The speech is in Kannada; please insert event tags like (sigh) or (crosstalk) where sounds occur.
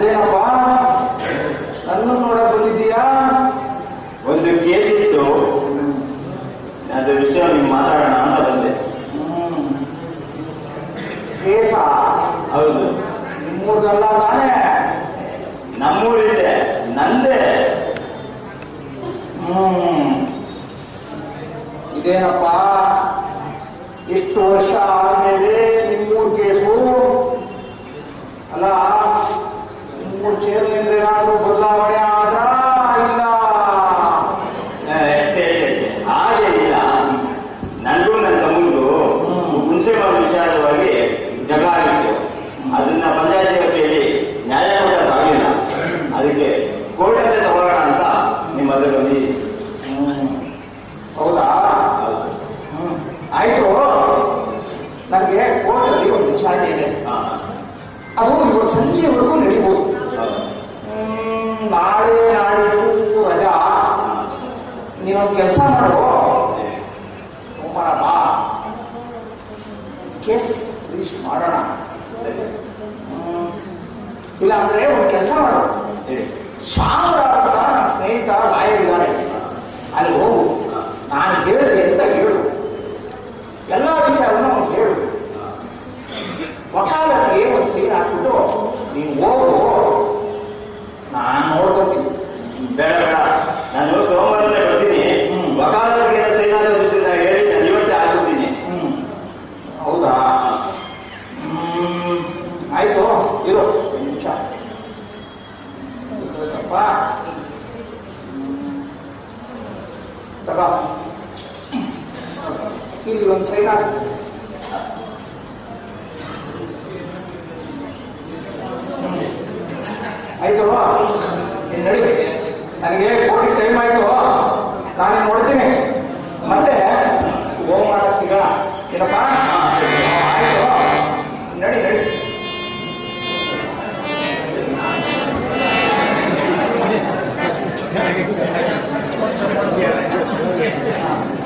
ಅದೇನಪ್ಪ? ನನ್ನ ನೋಡ ಬಂದಿದ್ದೀಯಾ? ಒಂದು ಕೇಸ್ ಇತ್ತು ಅದ್ರ ವಿಷಯ ನೀವು ಮಾತಾಡೋಣ ಅಂತ ಬಂದೆ. ಕೇಸ? ಹೌದು. ನಿಮ್ಮೂರ್ದಲ್ಲ ತಾನೇ? ನಮ್ಮೂರಿದೆ. ನಂದೇ. ಹ್ಮ್. ಇದೇನಪ್ಪ? ಇಷ್ಟು ವರ್ಷ ವಿಚಾರವಾಗಿ ಜಗಳ ಆಗಿತ್ತು ಅದನ್ನ ಪಂಚಾಯತಿ ವತಿಯಲ್ಲಿ ನ್ಯಾಯ ಕೊಡೋಕ್ಕಾಗಲಿಲ್ಲ ಅದಕ್ಕೆ ಕೋರ್ಟಲ್ಲೇ ತಗೊಳ್ಳೋಣ ಅಂತ ನಿಮ್ಮ ಹತ್ರ ಬಂದಿದ್ದೀನಿ. ಹೌದಾ. ಆಯ್ತು. ನನಗೆ ಕೋರ್ಟಲ್ಲಿ ಒಂದು ವಿಚಾರಣೆ ಇದೆ. ಅದು ಇವತ್ತು ಸಂಜೆವರೆಗೂ ನಡೀಬೋದು. ನಾಳೆ ನಾಡಿದ್ದು ರಜಾ. ನೀನೊಂದು ಕೆಲಸ ಮಾಡು ಸೋಮವಾರ ಬಾ ಕೇಸ್ ರಿಜಿಸ್ಟರ್ ಮಾಡೋಣ ಸರಿ. ಹ್ಮ್. ಇಲ್ಲ ಅಂದ್ರೆ ಒಂದು ಕೆಲಸ ಮಾಡು. ಸಾವಿರ ನನ್ನ ಸ್ನೇಹಿತ ಲಾಯರ್ ಇದ್ದಾರೆ. ಅಲ್ಲಿ ಹೋಗು. ನಾನು ಹೇಳಿದೆ ಅಂತ ಹೇಳು. ಎಲ್ಲ ವಿಚಾರವನ್ನು ಅವ್ನು ಹೇಳು. ವಕಾಲಕ್ಕೆ ಒಂದು ಸೀರೆ ಹಾಕ್ಬಿಟ್ಟು ನೀನು ಹೋಗು ನಾನು ನೋಡ್ಕೊತೀನಿ ಬೇಡ ಬೇಡ ನಾನು ಸೋಮವಾರನೇ ಬರ್ತೀನಿ ಹ್ಮ್. ವಕಾಲತಿಗೆ ಸೈನ್ ಹಾಕೋದ್ರಿಂದ ಹೇಳಿ ನಾನು ಇವತ್ತೇ ಹಾಕ್ಬಿಡ್ತೀನಿ ಹ್ಮ್. ಹೌದಾ ಹ್ಮ್. ಆಯ್ತು ಇರು ಒಂದ್ ನಿಮಿಷ ಸ್ವಲ್ಪ ತಗೋ ಇಲ್ಲಿ ಒಂದು ಸೈಡ್ ಹಾಕು ಆಯ್ತು ನೀನ್ ನಡಿ ನನಗೆ ಕೋಟಿ ಟೈಮ್ ಆಯ್ತು Yeah. (laughs)